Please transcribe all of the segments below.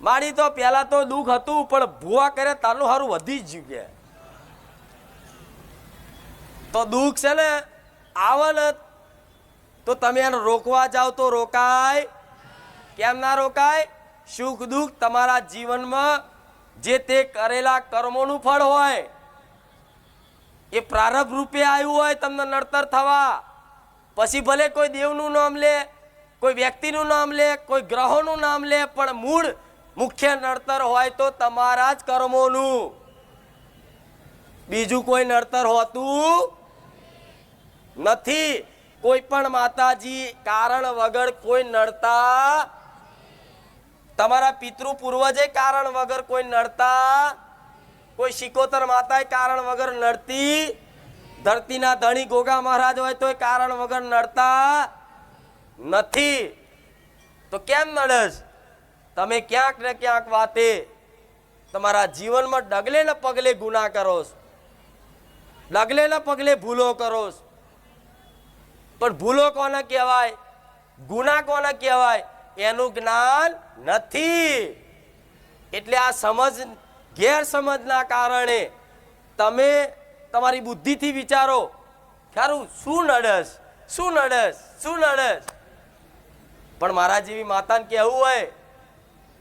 મારી તો પહેલા તો દુઃખ હતું, પણ ભૂવા કરે તારું સારું વધી જ ગયું કે. તો દુઃખ છે ને આવે ને તો તમે એને રોકવા જાઓ તો રોકાય. કેમ ના રોકાય? સુખ દુઃખ તમારા જીવનમાં જે તે કરેલા કર્મોનું ફળ હોય, એ પ્રારંભ રૂપે આવ્યું હોય તમને નડતર થવા. પછી ભલે કોઈ દેવનું નામ લે, કોઈ વ્યક્તિનું નામ લે, કોઈ ગ્રહોનું નામ લે, પણ મૂળ મુખ્ય નડતર હોય તો તમારા જ કર્મોનું. બીજું કોઈ નડતર હોતું નથી. કોઈ પણ માતાજી કારણ વગર કોઈ નડતા તમારા પિતૃ પૂર્વજે કારણ વગર કોઈ નડતા, કોઈ શિકોતર માતાએ કારણ વગર નડતી, ધરતીના ધણી ગોગા મહારાજ હોય તોય કારણ વગર નડતા નથી. તો કેમ નડસ તમે ક્યાંક ને ક્યાંક વાતે તમારા જીવનમાં ડગલે ને પગલે ગુના કરો છો. ડગલે ને પગલે ભૂલો કરો. પણ ભૂલો કોને કહેવાય? ગુના કોને કહેવાય? એનું જ્ઞાન નથી. એટલે આ સમજ, ગેરસમજના કારણે તમે તમારી બુદ્ધિથી વિચારો ખરું શું નડસ? શું નડસ? શું નડસ? પણ મારા જેવી માતાને કહેવું હોય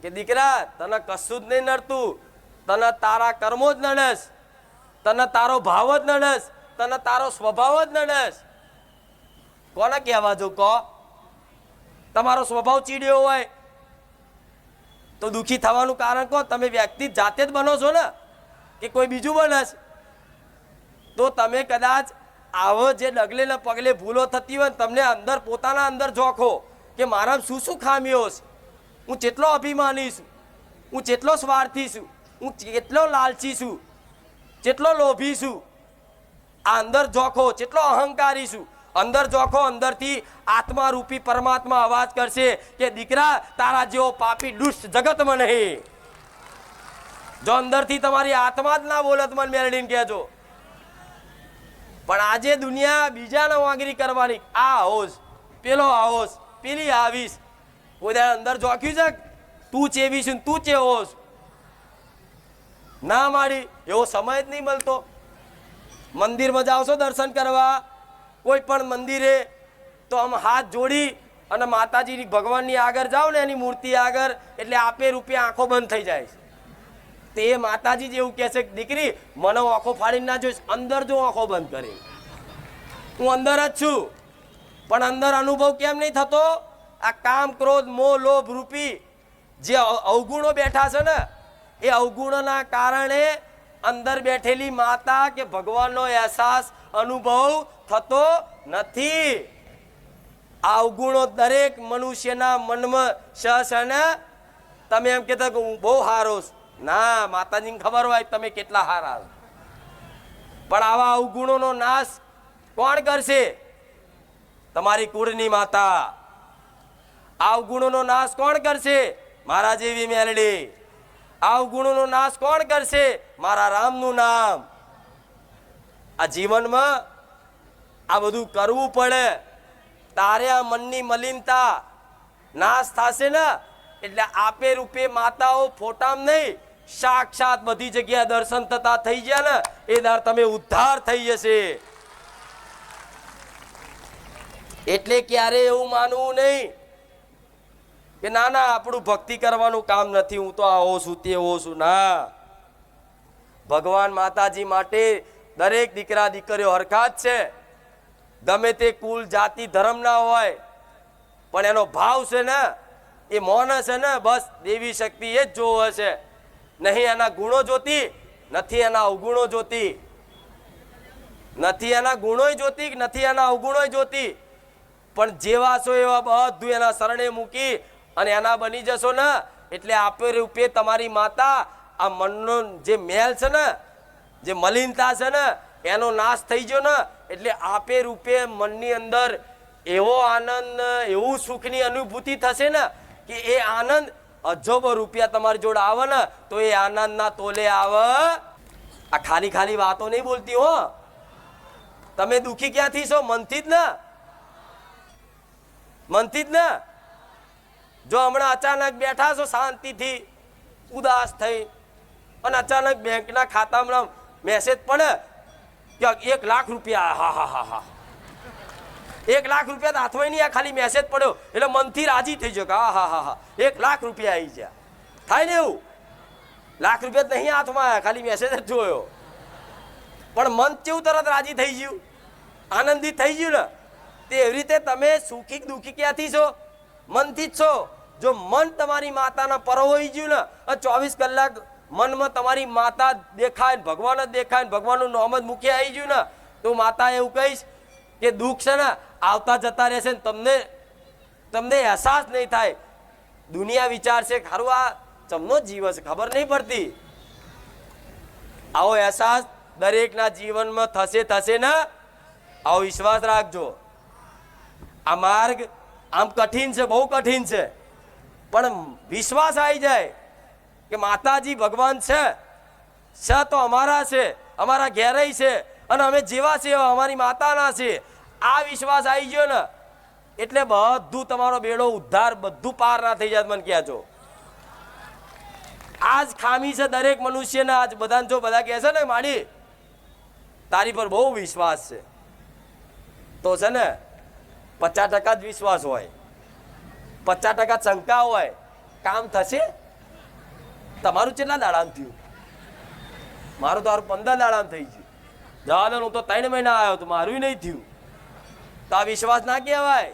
કે દીકરા, તને કશું જ નહીં નડતું. તને તારા કર્મો જ નડસ. તને તારો ભાવ જ નડસ. તને તારો સ્વભાવ જ નડસ. કોને કહેવા જો કહો? તમારો સ્વભાવ ચીડ્યો હોય, તો દુઃખી થવાનું કારણ કહો તમે વ્યક્તિ જાતે જ બનો છો ને, કે કોઈ બીજું બનસ? તો તમે કદાચ આવો જે ડગલે ને પગલે ભૂલો થતી હોય તમને અંદર પોતાના અંદર જોખો કે મારા શું શું ખામીઓ છે? હું જેટલો અભિમાની છું, હું જેટલો સ્વાર્થી છું, હું જેટલો લાલચી છું, જેટલો લોભી છું, આ અંદર જોખો, જેટલો અહંકારી છું, અંદર જોખો, અંદરથી આત્મા રૂપી પરમાત્મા અવાજ કરશે કે, દીકરા, તારા જેવો પાપી દુષ્ટ જગતમાં નહીં. જો અંદરથી તમારી આત્મા જ ના બોલત મન મેળવીને કહેજો. પણ આજે દુનિયા બીજાને વાંગરી કરવાની આ હોશ, પેલો આહોશ, પેલી આવીશ કોઈ અંદર જોખ્યું છે? તું ચેવીશ ને તું ચેવોશ ના મારી, એવો સમય જ નહીં મળતો. મંદિરમાં જાઓ છો દર્શન કરવા? કોઈ પણ મંદિરે તો આમ હાથ જોડી અને માતાજીની ભગવાનની આગળ જાઓ ને એની મૂર્તિ આગળ, એટલે આપે રૂપિયા આંખો બંધ થઈ જાય તે માતાજી જ એવું કહે છે કે, દીકરી, મને આંખો ફાડીને ના જોઈશ. અંદર જો આંખો બંધ કરી હું અંદર જ છું. પણ અંદર અનુભવ કેમ નહીં થતો? આ કામ ક્રોધ, મોહ, લોભ રૂપી જે અવગુણો બેઠા છે ને, એ અવગુણોના કારણે અંદર બેઠેલી માતા કે ભગવાનનો અહેસાસ, અનુભવ થતો નથી. આ અવગુણો દરેક મનુષ્યના મનમાં સ છે ને, તમે એમ કહેતા કે હું બહુ હારો ના, માતાજીને ખબર હોય તમે કેટલા હારા. પણ આવા અવગુણોનો નાશ કોણ કરશે? તમારી કુળની માતા. અવગુણોનો નાશ કોણ કરશે? મારા જેવી મેલડી. અવગુણોનો નાશ કોણ કરશે? મારા રામનું નામ. આ જીવનમાં આ બધું કરવું પડે. તારે આ મનની મલિનતા નાશ થશે ને? એટલે આપે રૂપે માતાઓ ફોટામ નહીં, સાક્ષાત બધી જગ્યાએ દર્શન થતા થઈ ગયા ને, એ દર તમે ઉદ્ધાર થઈ જશે. એટલે ક્યારે એવું માનવું નહીં? કે ના ના, આપણું ભક્તિ કરવાનું કામ નથી, હું તો આવો છું તેવો છું. ના. ભગવાન માતાજી માટે દરેક દીકરા, દીકરીઓ હરખા છે. ગમે તે કુલ, જાતિ, ધર્મ ના હોય, પણ એનો ભાવ છે ને, એ મૌન છે ને, બસ દેવી શક્તિ એ જ જોવે છે. નહીં એના ગુણો જોતી, નથી એના અવગુણો જોતી. નથી એના ગુણોય જોતી, નથી એના અવગુણોય જોતી. પણ જેવા છો એવા બધું એના શરણે મૂકી અને એના બની જશો ને, એટલે આપે રૂપે તમારી માતા આ મનનો જે મેલ છે ને, જે મલિનતા છે ને, એનો નાશ થઈ ગયો ને, એટલે આપે રૂપે મનની અંદર એવો આનંદ, એવું સુખની અનુભૂતિ થશે ને, કે એ આનંદ અજબ રૂપિયા તમારી જોડે આવે ને, તો એ આનંદના તોલે આવે. આ ખાલી ખાલી વાતો નહીં બોલતી હો. તમે દુઃખી ક્યાંથી છો? મનથી જ ને. મનથી જ ને. જો હમણાં અચાનક બેઠા છો, શાંતિથી, ઉદાસ થઈ, અને અચાનક બેંકના ખાતામાં મેસેજ પડે કે એક લાખ રૂપિયા, હા હા હા હા. એક લાખ રૂપિયા હાથમાં નહીં, આ ખાલી મેસેજ પડ્યો. એટલે મનથી રાજી થઈ કે, હા હા હા હા. એક લાખ રૂપિયા આવી ગયા. થાય ને એવું? લાખ રૂપિયા નહીં હાથમાં આવ્યા, ખાલી મેસેજ જ જોયો. પણ મન કેવું તરત રાજી થઈ ગયું? આનંદિત થઈ ગયું ને? તે એવી રીતે તમે સુખી દુઃખી ક્યાંથી છો? મનથી જ છો? જો મન તમારી માતાના પરોવાઈ ગયું ને ચોવીસ કલાક મનમાં તમારી માતા દેખાય ભગવાન જ દેખાય ભગવાનનું નામ જ મુખે આવી ગયું ને, તો માતા એવું કહીશ કે દુઃખ છે ને, આવતા જતા રહેશે ને, તમને તમને અહેસાસ નહીં થાય. દુનિયા વિચારશે ખારું આ ચમનો જીવ છે ખબર નહીં પડતી. આવો અહેસાસ દરેકના જીવનમાં થશે થશે ને, આવો વિશ્વાસ રાખજો. આ માર્ગ આમ કઠિન છે, બહુ કઠિન છે. પણ વિશ્વાસ આવી જાય કે માતાજી ભગવાન છે. છે તો અમારા છે, અમારા ઘેરે છે અને અમે જેવા છે અમારી માતાના છે આ વિશ્વાસ આવી ગયો ને, એટલે બધું તમારો બેડો ઉદ્ધાર બધું પાર ના થઈ જાય મને કહેજો. આજ ખામી છે દરેક મનુષ્યને, આજ બધાને જો બધા કહે છે ને, માડી, તારી પર બહુ વિશ્વાસ છે. તો છે ને, પચાસ ટકા જ વિશ્વાસ હોય. પચાસ ટકા શંકા હોય, કામ થશે? તમારું કેટલા દાડામ થયું? મારું તો હારું પંદર દાડામ થઈ ગયું. જવાને હું તો ત્રણ મહિના આવ્યો તો મારું નહીં થયું. તો આ વિશ્વાસ ના કહેવાય.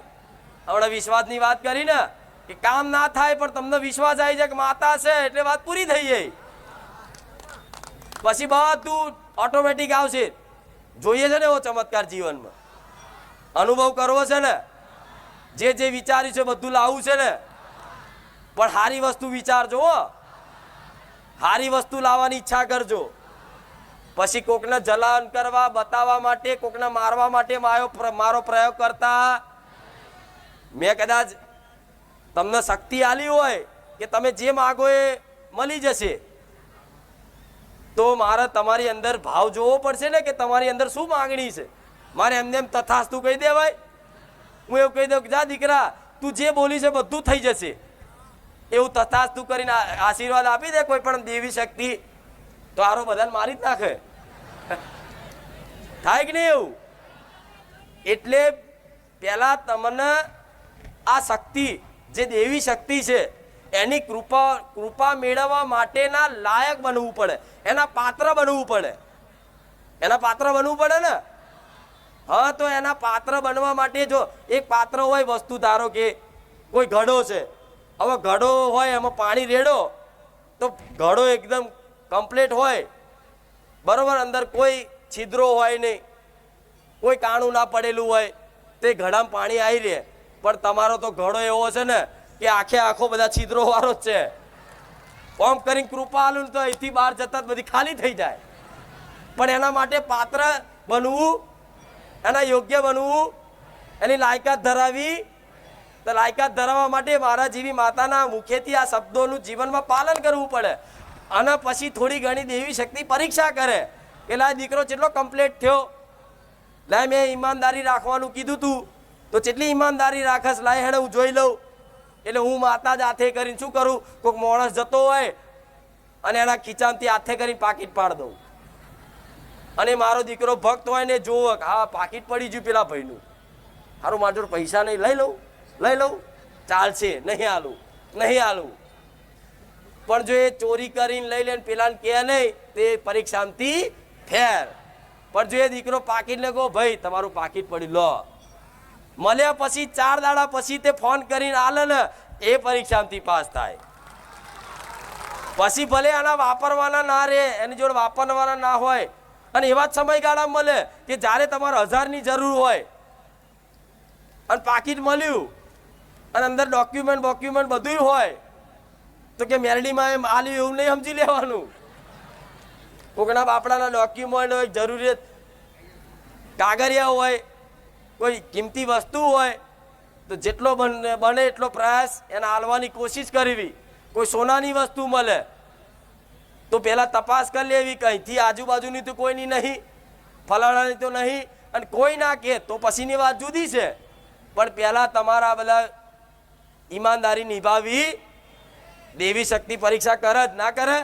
હમણાં વિશ્વાસની વાત કરી ને કે કામ ના થાય પણ તમને વિશ્વાસ આવી જાય કે માતા છે એટલે વાત પૂરી થઈ જાય. પછી બધું ઓટોમેટિક આવશે. જોઈએ છે ને એવો ચમત્કાર જીવનમાં. અનુભવ કરવો છે ને જે જે વિચાર્યું છે બધું લાવવું છે ને. પણ સારી વસ્તુ વિચારજો હો સારી વસ્તુ લાવવાની ઈચ્છા કરજો. પછી કોકને જલાન કરવા, બતાવવા માટે, કોકને મારવા માટે મારો પ્રયોગ કરતા. મેં કદાચ તમને શક્તિ આલી હોય કે તમે જે માગો એ મળી જશે. તો મારે તમારી અંદર ભાવ જોવો પડશે ને કે તમારી અંદર શું માંગણી છે? મારે એમને એમ તથાસ્તુ કહી દેવાય. હું એવું કહી દઉં કે, જા દીકરા, તું જે બોલી છે બધું થઈ જશે. એવું તથાસ્તુ કરીને આશીર્વાદ આપી દે કોઈ પણ દેવી શક્તિ. તો આરો બધાને મારી જ નાખે. થાય કે નહીં એવું? એટલે પહેલાં તમને આ શક્તિ, જે દેવી શક્તિ છે, એની કૃપા કૃપા મેળવવા માટેના લાયક બનવું પડે. એના પાત્ર બનવું પડે. એના પાત્ર બનવું પડે ને? હા, તો એના પાત્ર બનવા માટે જો એક પાત્ર હોય વસ્તુ, ધારો કે કોઈ ઘડો છે. હવે ઘડો હોય, એમાં પાણી રેડો, તો ઘડો એકદમ કમ્પ્લીટ હોય. બરાબર, અંદર કોઈ છિદ્રો હોય નહીં. કોઈ કાણું ના પડેલું હોય. તે ઘડામાં પાણી આવી રહે. પણ તમારો તો ઘડો એવો છે ને કે આખે આખો બધા છિદ્રો વાળો જ છે. ઓમ કરીને કૃપા તો અહીંથી બહાર જતા બધી ખાલી થઈ જાય. પણ એના માટે પાત્ર બનવું એના યોગ્ય બનવું, એની લાયકાત ધરાવી, તો લાયકાત ધરાવવા માટે મારા જેવી માતાના મુખેથી આ શબ્દોનું જીવનમાં પાલન કરવું પડે. અને પછી થોડી ઘણી દેવી શક્તિ પરીક્ષા કરે. કે લા દીકરો કેટલો કમ્પ્લીટ થયો, લાય મેં ઈમાનદારી રાખવાનું કીધું તું, તો કેટલી ઈમાનદારી રાખસ, લાય હેડે હું જોઈ લઉં. એટલે હું માતા જ હાથે કરીને શું કરું? કોઈક માણસ જતો હોય, અને એના ખીચામાંથી હાથે કરીને પાકીટ પાડ દઉં. અને મારો દીકરો ભક્ત હોય ને જોવો હા પાકીટ પડી ગયું પેલા ભાઈનું. સારું મારા પૈસા નહીં, લઈ લઉં લઈ લઉં. ચાલશે, નહીં આલું નહીં આલું. પણ જો એ ચોરી કરીને લઈ લે પેલાને કહે નહીં, તે પરીક્ષામાંથી ફેર. પણ જો એ દીકરો પાકીટ કહો, ભાઈ, તમારું પાકીટ પડી, લો. મળ્યા પછી ચાર દાડા પછી તે ફોન કરીને આલે ને, એ પરીક્ષામાંથી પાસ થાય. પછી ભલે આના વાપરવાના ના રહે, એની જોડે વાપરવાના ના હોય અને એવા જ સમયગાળામાં મળે કે જ્યારે તમારે હજારની જરૂર હોય અને પાકીટ મળ્યું અને અંદર ડોક્યુમેન્ટ ડોક્યુમેન્ટ બધું હોય, તો કે મેરડીમાં એમ આલ્યું એવું નહીં સમજી લેવાનું. કોકના બાપડાના ડોક્યુમેન્ટ હોય, જરૂરિયાત કાગળિયા હોય, કોઈ કિંમતી વસ્તુ હોય, તો જેટલો બને એટલો પ્રયાસ એને આલવાની કોશિશ કરવી. કોઈ સોનાની વસ્તુ મળે તો પહેલાં તપાસ કરી લેવી કંઈથી? આજુબાજુની તો કોઈની નહીં, ફલાણાની તો નહીં, અને કોઈ ના કહે તો પછીની વાત જુદી છે. પણ પહેલાં તમારા બધા ઈમાનદારી નિભાવી, દેવી શક્તિ પરીક્ષા કરે જ ના કરે?